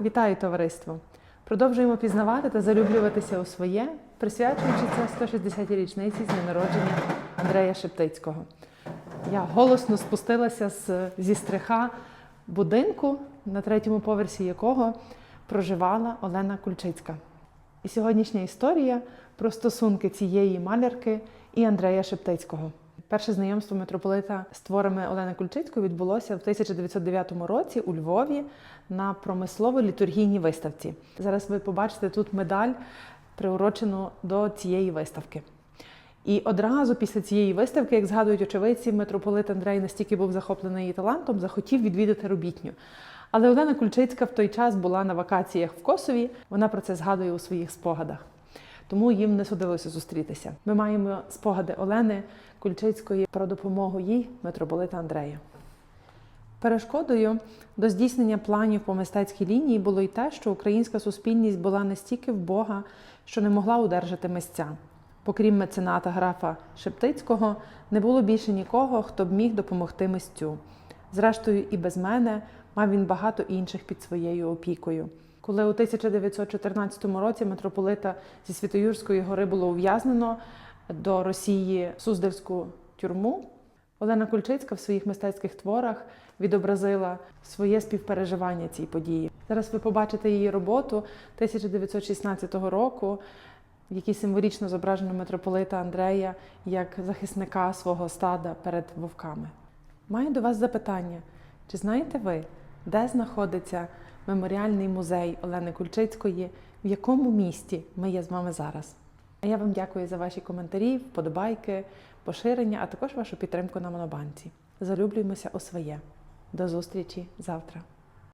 Вітаю товариство! Продовжуємо пізнавати та залюблюватися у своє, присвячуючи це 160-й річниці з дня народження Андрея Шептицького. Я голосно спустилася з, зі стриха будинку, на третьому поверсі якого проживала Олена Кульчицька. І сьогоднішня історія про стосунки цієї малярки і Андрея Шептицького. Перше знайомство митрополита з творами Олени Кульчицької відбулося в 1909 році у Львові на промислово-літургійній виставці. Зараз ви побачите тут медаль, приурочену до цієї виставки. І одразу після цієї виставки, як згадують очевидці, митрополит Андрей настільки був захоплений її талантом, захотів відвідати робітню. Але Олена Кульчицька в той час була на вакаціях в Косові. Вона про це згадує у своїх спогадах. Тому їм не судилося зустрітися. Ми маємо спогади Олени Кульчицької про допомогу їй, митрополита Андрея. Перешкодою до здійснення планів по мистецькій лінії було й те, що українська суспільність була настільки вбога, що не могла удержати місця. Покрім мецената графа Шептицького, не було більше нікого, хто б міг допомогти мисцю. Зрештою, і без мене мав він багато інших під своєю опікою. Коли у 1914 році митрополита зі Святоюрської гори було ув'язнено до Росії Суздальську тюрму, Олена Кульчицька в своїх мистецьких творах відобразила своє співпереживання цій події. Зараз ви побачите її роботу 1916 року, в якій символічно зображено митрополита Андрея як захисника свого стада перед вовками. Маю до вас запитання: чи знаєте ви, де знаходиться меморіальний музей Олени Кульчицької, в якому місті ми є з вами зараз? А я вам дякую за ваші коментарі, вподобайки, поширення, а також вашу підтримку на Монобанці. Залюблюємося у своє. До зустрічі завтра.